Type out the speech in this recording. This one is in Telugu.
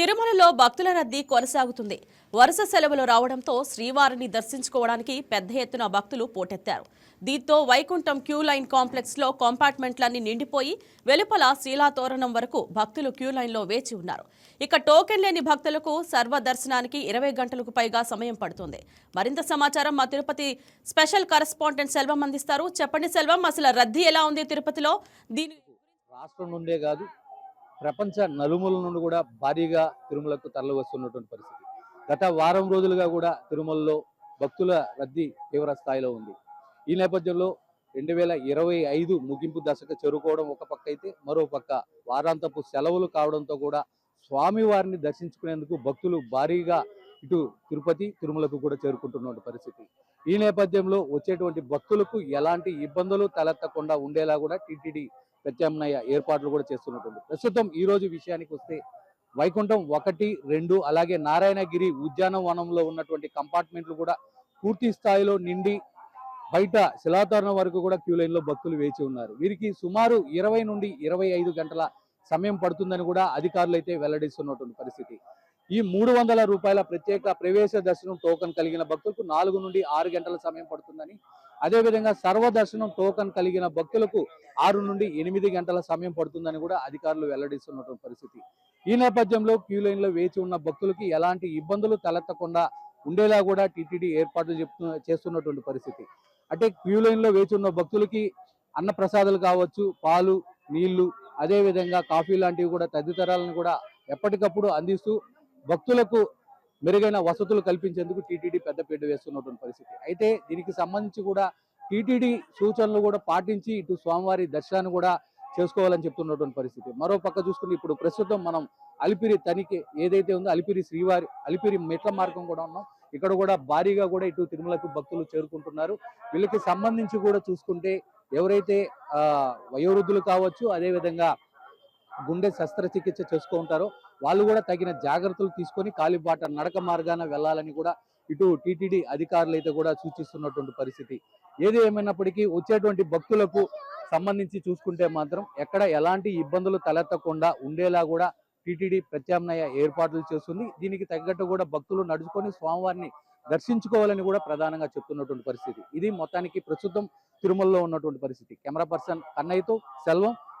తిరుమలలో భక్తుల రద్దీ కొనసాగుతుంది. వరుస సెలవులు రావడంతో శ్రీవారిని దర్శించుకోవడానికి పెద్ద ఎత్తున భక్తులు పోటెత్తారు. దీంతో వైకుంఠం క్యూ లైన్ కాంప్లెక్స్లో కంపార్ట్మెంట్లన్నీ కాంపార్ట్మెంట్లన్నీ నిండిపోయి వెలుపల శీలాతోరణం వరకు భక్తులు క్యూ లైన్లో వేచి ఉన్నారు. ఇక టోకెన్ లేని భక్తులకు సర్వ దర్శనానికి ఇరవై గంటలకు పైగా సమయం పడుతుంది. మరింత సమాచారం మా తిరుపతి స్పెషల్ కరెస్పాండెంట్ సెల్వం అందిస్తారు. చెప్పండి సెల్వం అసలు రద్దీ ఎలా ఉంది తిరుపతిలో? దీని రాష్ట్రం నుండే కాదు ప్రపంచ నలుమూల నుండి కూడా భారీగా తిరుమలకు తరలి వస్తున్నటువంటి పరిస్థితి. గత వారం రోజులుగా కూడా తిరుమలలో భక్తుల రద్దీ తీవ్ర స్థాయిలో ఉంది. ఈ నేపథ్యంలో రెండు వేల ఇరవై ఐదు ముగింపు దశకు చేరుకోవడం ఒక పక్క అయితే మరో పక్క వారాంతపు సెలవులు కావడంతో కూడా స్వామివారిని దర్శించుకునేందుకు భక్తులు భారీగా ఇటు తిరుపతి తిరుమలకు కూడా చేరుకుంటున్న పరిస్థితి. ఈ నేపథ్యంలో వచ్చేటువంటి భక్తులకు ఎలాంటి ఇబ్బందులు తలెత్తకుండా ఉండేలా కూడా టీటీడీ ప్రత్యామ్నాయ ఏర్పాట్లు కూడా చేస్తున్నటువంటి ప్రస్తుతం ఈ రోజు విషయానికి వస్తే వైకుంఠం ఒకటి రెండు అలాగే నారాయణగిరి ఉద్యానవనంలో ఉన్నటువంటి కంపార్ట్మెంట్లు కూడా పూర్తి స్థాయిలో నిండి బయట శిలాతోరణం వరకు కూడా క్యూ లైన్లో భక్తులు వేచి ఉన్నారు. వీరికి సుమారు ఇరవై నుండి ఇరవై ఐదు గంటల సమయం పడుతుందని కూడా అధికారులు అయితే వెల్లడిస్తున్నటువంటి పరిస్థితి. ఈ మూడు వందల రూపాయల ప్రత్యేక ప్రవేశ దర్శనం టోకన్ కలిగిన భక్తులకు నాలుగు నుండి ఆరు గంటల సమయం పడుతుందని అదేవిధంగా సర్వదర్శనం టోకన్ కలిగిన భక్తులకు ఆరు నుండి ఎనిమిది గంటల సమయం పడుతుందని కూడా అధికారులు వెల్లడిస్తున్నటువంటి పరిస్థితి. ఈ నేపథ్యంలో క్యూ లైన్లో వేచి ఉన్న భక్తులకి ఎలాంటి ఇబ్బందులు తలెత్తకుండా ఉండేలా కూడా టీటీడీ ఏర్పాట్లు చెప్తు చేస్తున్నటువంటి పరిస్థితి. అంటే క్యూ లైన్లో వేచి ఉన్న భక్తులకి అన్నప్రసాదాలు కావచ్చు పాలు నీళ్ళు అదే విధంగా కాఫీ లాంటివి కూడా తదితరాలను కూడా ఎప్పటికప్పుడు అందిస్తూ భక్తులకు మెరుగైన వసతులు కల్పించేందుకు టీటీడీ పెద్దపీట వేస్తున్నటువంటి పరిస్థితి. అయితే దీనికి సంబంధించి కూడా టీటీడీ సూచనలు కూడా పాటించి ఇటు స్వామివారి దర్శనాన్ని కూడా చేసుకోవాలని చెప్తున్నటువంటి పరిస్థితి. మరో పక్క చూసుకుని ఇప్పుడు ప్రస్తుతం మనం అలిపిరి తనిఖీ ఏదైతే ఉందో అలిపిరి శ్రీవారి అలిపిరి మెట్ల మార్గం కూడా ఉన్నాం. ఇక్కడ కూడా భారీగా కూడా ఇటు తిరుమలకు భక్తులు చేరుకుంటున్నారు. వీళ్ళకి సంబంధించి కూడా చూసుకుంటే ఎవరైతే వయోవృద్ధులు కావచ్చు అదే విధంగా గుండె శస్త్రచికిత్స చేసుకుంటారో వాళ్ళు కూడా తగిన జాగ్రత్తలు తీసుకొని కాలిబాట నడక మార్గాన వెళ్ళాలని కూడా ఇటు టీటీడీ అధికారులు అయితే కూడా సూచిస్తున్నటువంటి పరిస్థితి. ఏది ఏమైనప్పటికీ వచ్చేటువంటి భక్తులకు సంబంధించి చూసుకుంటే మాత్రం ఎక్కడ ఎలాంటి ఇబ్బందులు తలెత్తకుండా ఉండేలా కూడా టీటీడీ ప్రత్యామ్నాయ ఏర్పాట్లు చేస్తుంది. దీనికి తగ్గట్టు కూడా భక్తులు నడుచుకొని స్వామివారిని దర్శించుకోవాలని కూడా ప్రధానంగా చెప్తున్నటువంటి పరిస్థితి. ఇది మొత్తానికి ప్రస్తుతం తిరుమలలో ఉన్నటువంటి పరిస్థితి. కెమెరా పర్సన్ కన్నయ్యతో సెల్వం